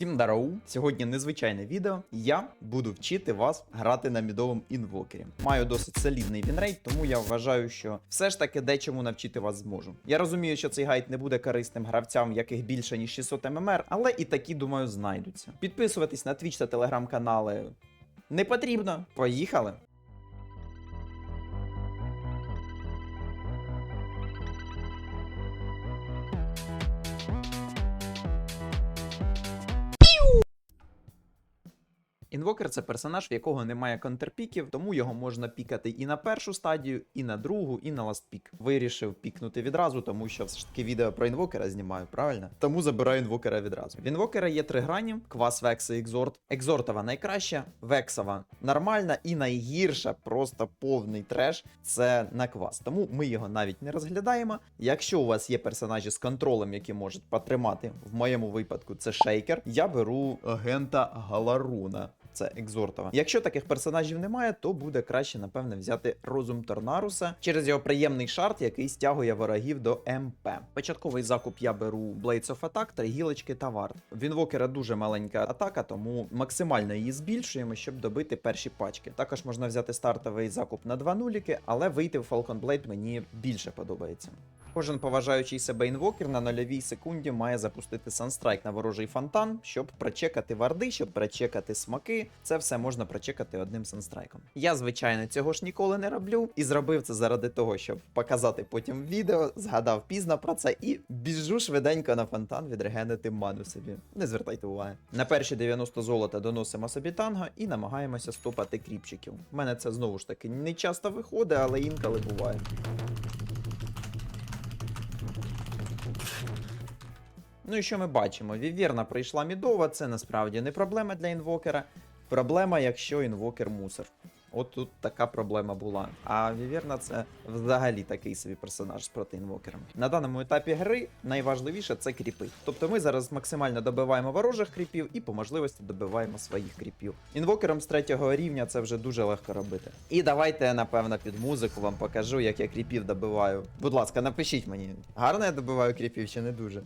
Всім дароу! Сьогодні незвичайне відео. Я буду вчити вас грати на мідовому інвокері. Маю досить солідний вінрейт, тому я вважаю, що все ж таки дечому навчити вас зможу. Я розумію, що цей гайд не буде корисним гравцям, яких більше ніж 600 ММР, але і такі, думаю, знайдуться. Підписуватись на Twitch та телеграм-канали не потрібно. Поїхали! Інвокер це персонаж, в якого немає контрпіків, тому його можна пікати і на першу стадію, і на другу, і на ластпік. Вирішив пікнути відразу, тому що все ж таки відео про інвокера знімаю, правильно? Тому забираю інвокера відразу. В інвокера є три грані: квас, векс і екзорт. Екзортова найкраща, вексова нормальна, і найгірша, просто повний треш. Це на квас. Тому ми його навіть не розглядаємо. Якщо у вас є персонажі з контролем, які можуть потримати, в моєму випадку це шейкер, я беру агента Галаруна. Це екзортова. Якщо таких персонажів немає, то буде краще, напевне, взяти розум Торнаруса через його приємний шарт, який стягує ворогів до МП. Початковий закуп я беру Blades of Attack, три та вард. В інвокера дуже маленька атака, тому максимально її збільшуємо, щоб добити перші пачки. Також можна взяти стартовий закуп на два нуліки, але вийти в Falcon Blade мені більше подобається. Кожен поважаючий себе інвокер на нульовій секунді має запустити санстрайк на ворожий фонтан, щоб прочекати варди, щоб прочекати смаки. Це все можна прочекати одним санстрайком. Я, звичайно, цього ж ніколи не роблю і зробив це заради того, щоб показати потім відео, згадав пізно про це і біжу швиденько на фонтан відрегенити ману собі. Не звертайте уваги. На перші 90 золота доносимо собі танго і намагаємося стопати кріпчиків. У мене це знову ж таки не часто виходить, але інколи буває. Ну і що ми бачимо? Вівірна прийшла мідова, це насправді не проблема для інвокера. Проблема, якщо інвокер мусор. От тут така проблема була. А Вівірна це взагалі такий собі персонаж з проти інвокером. На даному етапі гри найважливіше це кріпи. Тобто ми зараз максимально добиваємо ворожих кріпів і по можливості добиваємо своїх кріпів. Інвокером з третього рівня це вже дуже легко робити. І давайте, напевно, під музику вам покажу, як я кріпів добиваю. Будь ласка, напишіть мені, гарно я добиваю кріпів чи не дуже.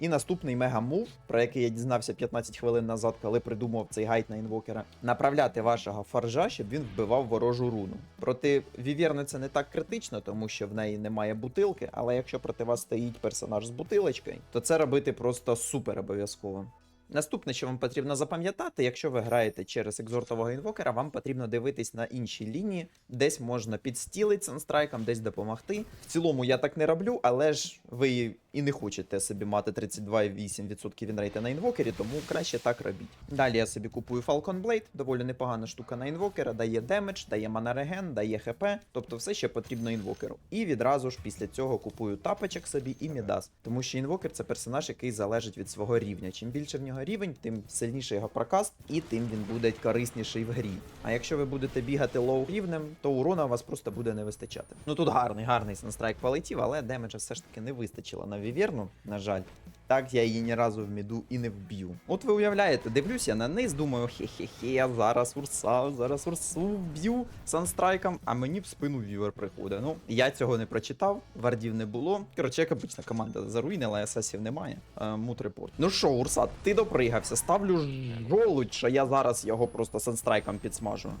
І наступний мега-мув, про який я дізнався 15 хвилин назад, коли придумав цей гайд на інвокера, направляти вашого фаржа, щоб він вбивав ворожу руну. Проти Віверни це не так критично, тому що в неї немає бутилки, але якщо проти вас стоїть персонаж з бутилочкою, то це робити просто супер обов'язково. Наступне, що вам потрібно запам'ятати, якщо ви граєте через екзортового інвокера, вам потрібно дивитись на інші лінії, десь можна підстілити санстрайком, десь допомогти. В цілому я так не роблю, але ж ви і не хочете собі мати 32,8% вінрейта на інвокері, тому краще так робіть. Далі я собі купую Falcon Blade, доволі непогана штука на інвокера, дає демедж, дає манареген, дає хп, тобто все, що потрібно інвокеру. І відразу ж після цього купую тапочок собі і мідас, тому що інвокер це персонаж, який залежить від свого рівня. Чим більше в нього рівень, тим сильніший його прокаст, і тим він буде корисніший в грі. А якщо ви будете бігати лоу рівнем, то урона у вас просто буде не вистачати. Ну тут гарний, гарний санстрайк полетів, але демеджа все ж таки не вистачило на віверну, на жаль. Так я її ні разу в міду і не вб'ю. От ви уявляєте, дивлюся на низ, думаю, хе-хе-хе, зараз урса, зараз урсу вб'ю санстрайком, а мені в спину вівер приходить. Ну, я цього не прочитав, вардів не було. Коротше, як обична команда заруйнила, асасів немає. Е, мут. Ну що, урса, ти допригався, ставлю жолудь, що я зараз його просто санстрайком підсмажу.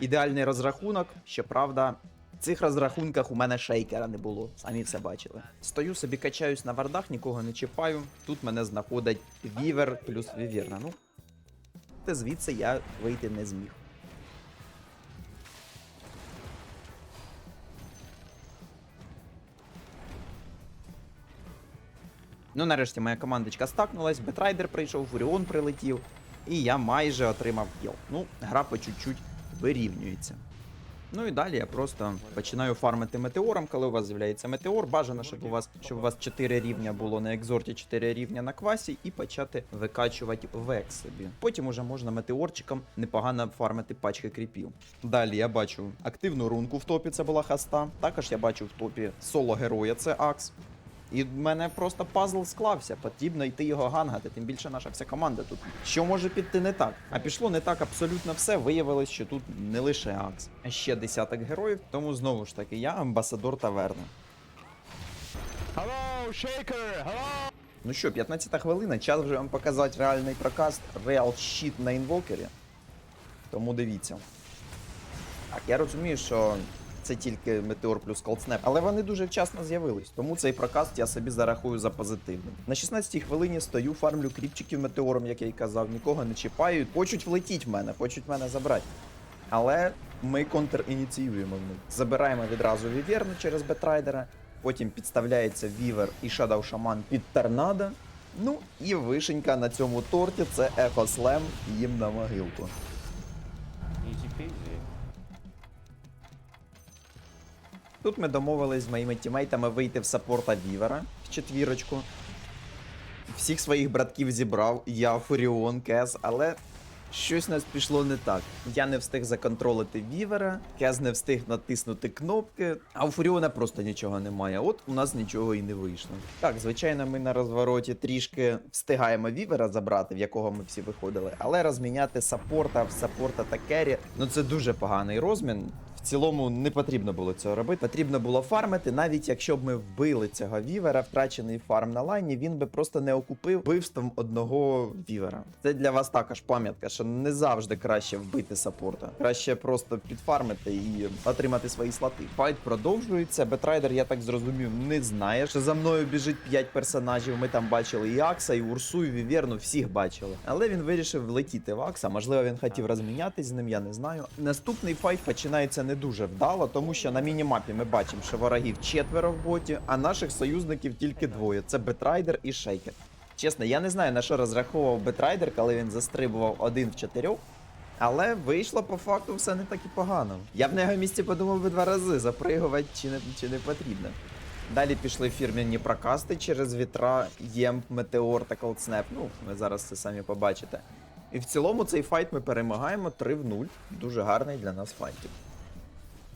Ідеальний розрахунок, щоправда, цих розрахунках у мене шейкера не було, самі все бачили. Стою собі, качаюсь на вардах, нікого не чіпаю. Тут мене знаходить вівер плюс вівірна. Ну, та звідси я вийти не зміг. Ну, нарешті моя командочка стакнулась, Бетрайдер прийшов, Фуріон прилетів. і я майже отримав кіл. Ну, гра по чуть-чуть вирівнюється. Ну і далі я просто починаю фармити метеором, коли у вас з'являється метеор. Бажано, щоб у вас щоб у вас 4 рівня було на екзорті, 4 рівня на квасі, і почати викачувати век собі. Потім уже можна метеорчиком непогано фармити пачки кріпів. Далі я бачу активну рунку в топі, це була хаста. Також я бачу в топі соло героя, це Акс. І в мене просто пазл склався. Потрібно йти його гангати. Тим більше наша вся команда тут. Що може піти не так? А пішло не так абсолютно все. Виявилось, що тут не лише Акс, а ще десяток героїв. Тому знову ж таки, я амбасадор таверни. Hello, Shaker! Hello! Ну що, 15 хвилина, час вже вам показати реальний прокаст, реал щит на інвокері. Тому дивіться. Так, я розумію, що це тільки Метеор плюс Колдснеп, але вони дуже вчасно з'явились, тому цей прокаст я собі зарахую за позитивним. На 16-й хвилині стою, фармлю кріпчиків метеором, як я й казав, нікого не чіпаю. Хочуть влетіть в мене, хочуть мене забрати. Але ми контр-ініціюємо в них. Забираємо відразу Віверну через Бетрайдера, потім підставляється Вівер і Shadow Шаман під торнадо. Ну і вишенька на цьому торті це Ехослем їм на могилку. Тут ми домовились з моїми тімейтами вийти в саппорта Вівера в четвірочку. Всіх своїх братків зібрав, я Фуріон, Кез, але щось нас пішло не так. Я не встиг законтролити Вівера, Кез не встиг натиснути кнопки, а у Фуріона просто нічого немає. От у нас нічого і не вийшло. Так, звичайно, ми на розвороті трішки встигаємо Вівера забрати, в якого ми всі виходили, але розміняти саппорта в саппорта та керрі, ну це дуже поганий розмін. Цілому не потрібно було цього робити. Потрібно було фармити, навіть якщо б ми вбили цього вівера, втрачений фарм на лайні, він би просто не окупив вбивством одного вівера. Це для вас також пам'ятка, що не завжди краще вбити саппорта. Краще просто підфармити і отримати свої слоти. Файт продовжується. Бетрайдер, я так зрозумів, не знає, що за мною біжить 5 персонажів. Ми там бачили і Акса, і Урсу, і Віверну, всіх бачили. Але він вирішив влетіти в Акса. Можливо, він хотів розмінятись з ним, я не знаю. Наступний файт починається не дуже вдало, тому що на мінімапі ми бачимо, що ворогів четверо в боті, а наших союзників тільки двоє: це Бетрайдер і Шейкер. Чесно, я не знаю на що розраховував Бетрайдер, коли він застрибував один в чотирьох. Але вийшло по факту все не так і погано. Я б на його місці подумав би два рази, запригувати чи не, чи не потрібно. Далі пішли фірмяні прокасти через вітра, Ємп, Метеор та Колдснеп. Ну, ви зараз це самі побачите. І в цілому цей файт ми перемагаємо 3 в 0. Дуже гарний для нас файтів.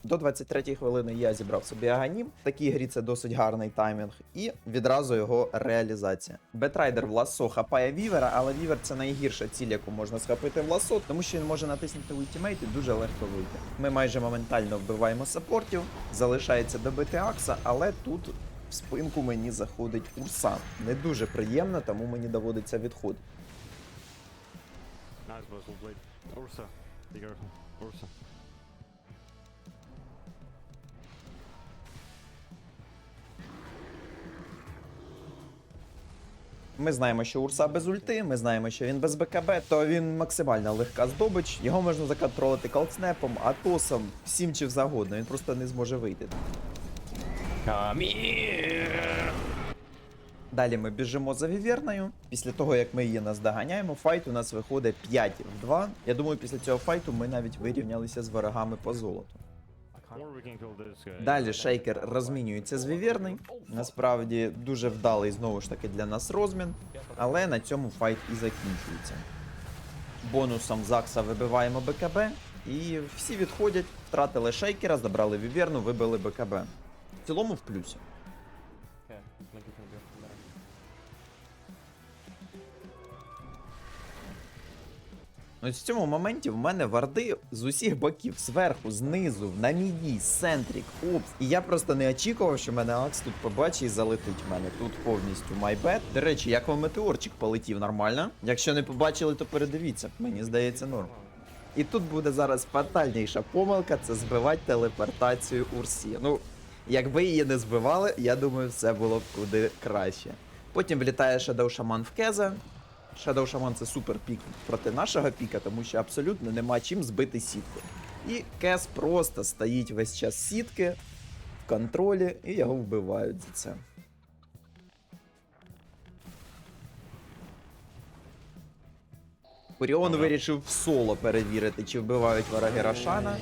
До 23-ї хвилини я зібрав собі аганім. В такій грі це досить гарний таймінг, і відразу його реалізація. Бетрайдер в ласо хапає вівера, але вівер це найгірша ціль, яку можна схопити в ласо, тому що він може натиснути ультимейт і дуже легко вийти. Ми майже моментально вбиваємо саппортів, залишається добити Акса, але тут в спинку мені заходить Урсан. Не дуже приємно, тому мені доводиться відходити. Nice Brussels Ми знаємо, що Урса без ульти, ми знаємо, що він без БКБ, то він максимально легка здобич. Його можна законтролити колдснепом, атосом, всім чим завгодно. Він просто не зможе вийти. Далі ми біжимо за віверною. Після того, як ми її наздоганяємо, файт у нас виходить 5 в 2. Я думаю, після цього файту ми навіть вирівнялися з ворогами по золоту. Далі шейкер розмінюється з віверний. Насправді дуже вдалий знову ж таки для нас розмін, але на цьому файт і закінчується. Бонусом Закса вибиваємо БКБ, і всі відходять, втратили шейкера, забрали віверну, вибили БКБ. В цілому в плюсі. Ось в цьому моменті в мене варди з усіх боків, зверху, знизу, на міді, центрік, опс. І я просто не очікував, що мене Акс тут побачить і залетить в мене. Тут повністю майбет. До речі, як вам метеорчик полетів нормально? Якщо не побачили, то передивіться. Мені здається, норм. І тут буде зараз фатальніша помилка це збивати телепортацію Урсі. Ну, якби її не збивали, я думаю, все було б куди краще. Потім влітає Shadow Shaman в Кеза. Shadow Shaman це супер пік проти нашого піка, тому що абсолютно нема чим збити сітку. І Кес просто стоїть весь час сітки в контролі, і його вбивають за це. Фуріон Ага. вирішив в соло перевірити, чи вбивають вороги Рошана.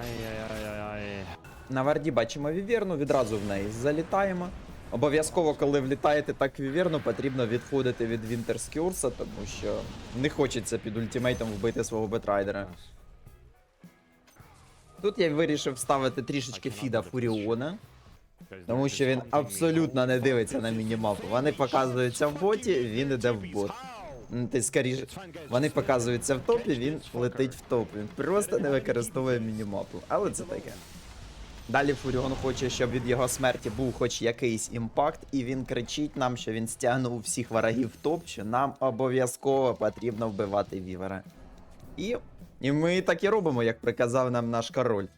Ай-яй-яй-яй. На варді бачимо вівірну, відразу в неї залітаємо. Обов'язково, коли влітаєте так в вівірну, потрібно відходити від Вінтерскюрса, тому що не хочеться під ультимейтом вбити свого бетрайдера. Тут я вирішив ставити трішечки фіда Фуріона, тому що він абсолютно не дивиться на мінімапу. Вони показуються в боті, він іде в бот. Ти скоріше. Вони показуються в топі, він летить в топ. Він просто не використовує мінімапу. Але це таке. Далі Фуріон хоче, щоб від його смерті був хоч якийсь імпакт, і він кричить нам, що він стягнув всіх ворогів в топ, що нам обов'язково потрібно вбивати вівера. І, і ми так і робимо, як приказав нам наш король.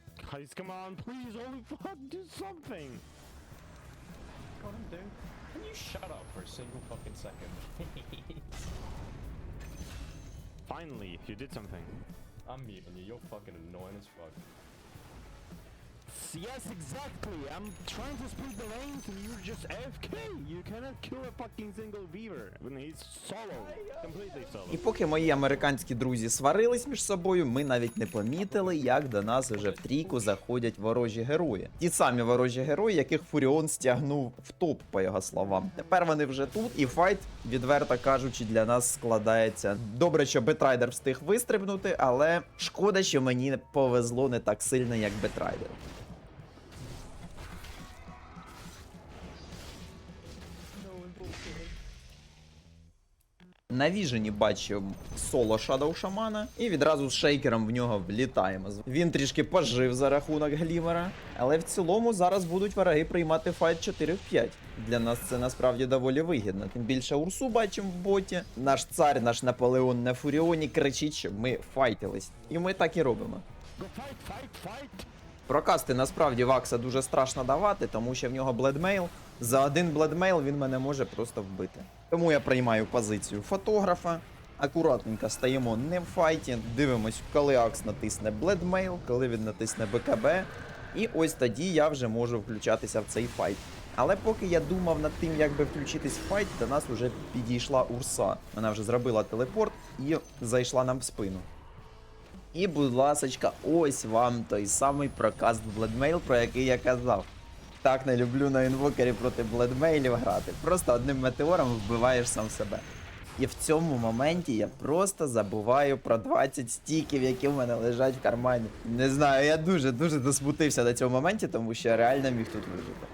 Finally, you did something. I'm muting you. You're fucking annoying as fuck. Yes, exactly. I'm trying to split the lanes and you're just AFK. You cannot kill a fucking single beaver when he's solo, completely solo. І поки мої американські друзі сварились між собою, ми навіть не помітили, як до нас вже в трійку заходять ворожі герої. Ті самі ворожі герої, яких Фуріон стягнув в топ, по його словам. Тепер вони вже тут, і файт, відверто кажучи, для нас складається. Добре, що Бетрайдер встиг вистрибнути, але шкода, що мені повезло не так сильно, як Бетрайдер. На віжені бачив соло Shadow Шамана і відразу з шейкером в нього влітаємо. Він трішки пожив за рахунок Глімера, але в цілому зараз будуть вороги приймати файт 4 в 5. Для нас це насправді доволі вигідно. Тим більше Урсу бачимо в боті. Наш цар, наш Наполеон на Фуріоні кричить, щоб ми файтились. І ми так і робимо. Прокасти насправді Вакса дуже страшно давати, тому що в нього бледмейл. За один бледмейл він мене може просто вбити. Тому я приймаю позицію фотографа. Акуратненько стаємо не в файті, дивимось, коли Акс натисне бледмейл, коли він натисне БКБ. І ось тоді я вже можу включатися в цей файт. Але поки я думав над тим, як би включитись в файт, до нас вже підійшла Урса. Вона вже зробила телепорт і зайшла нам в спину. І, будь ласочка, ось вам той самий прокаст Bloodmail, про який я казав. Так не люблю на інвокері проти Bloodmailів грати. Просто одним метеором вбиваєш сам себе. І в цьому моменті я просто забуваю про 20 стіків, які в мене лежать в кармані. Не знаю, я дуже-дуже досмутився на цьому моменті, тому що я реально міг тут вижити.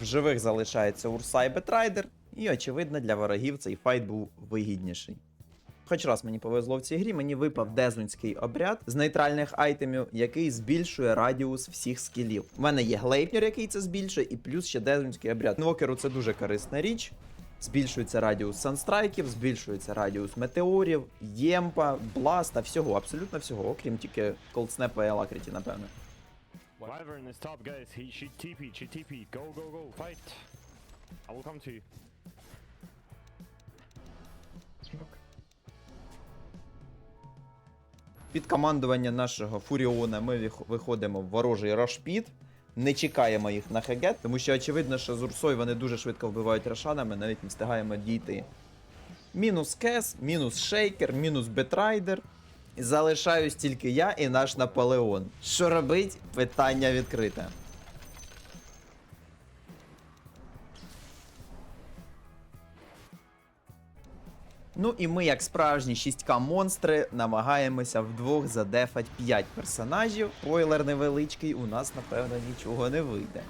В живих залишається Урса і Бетрайдер, і очевидно для ворогів цей файт був вигідніший. Хоч раз мені повезло в цій грі, мені випав дезунський обряд з нейтральних айтемів, який збільшує радіус всіх скілів. У мене є глейпнер, який це збільшує, і плюс ще дезунський обряд. Інвокеру це дуже корисна річ. Збільшується радіус санстрайків, збільшується радіус метеорів, ємпа, бласта, всього, абсолютно всього, окрім тільки колдснепа і алакріті, напевно. Wyvern is top, guys. He she TP, she TP. Go, go, go, fight. I will. Під командування нашого Фуріона ми виходимо в ворожий Рашпіт. Не чекаємо їх на хегет, тому що очевидно, що з Урсою вони дуже швидко вбивають рашанами, навіть не встигаємо дійти. Мінус Кес, мінус Шейкер, мінус Бетрайдер. Залишаюсь тільки я і наш Наполеон. Що робить? Питання відкрите. Ну і ми, як справжні 6К монстри, намагаємося вдвох задефать 5 персонажів. Спойлер невеличкий, у нас, напевно, нічого не вийде.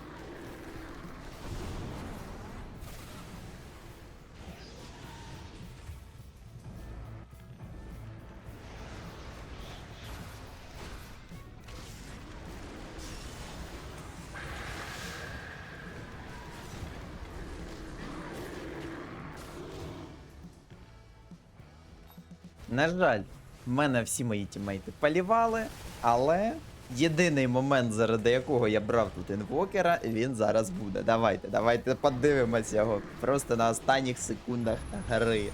На жаль, в мене всі мої тімейти полівали, але єдиний момент, заради якого я брав тут інвокера, він зараз буде. Давайте, давайте подивимось його просто на останніх секундах гри.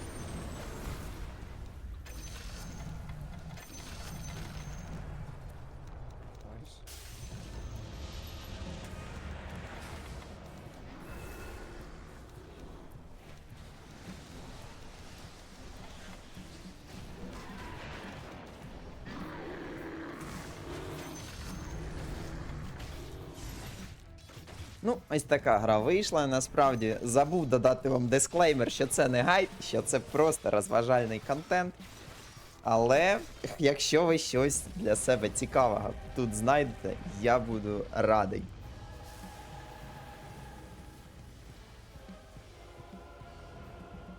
Ну, ось така гра вийшла. Насправді забув додати вам дисклеймер, що це не гайд, що це просто розважальний контент. Але якщо ви щось для себе цікавого тут знайдете, я буду радий.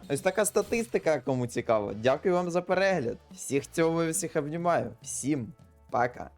Ось така статистика, кому цікаво. Дякую вам за перегляд. Всіх цьому і всіх обнімаю. Всім пока.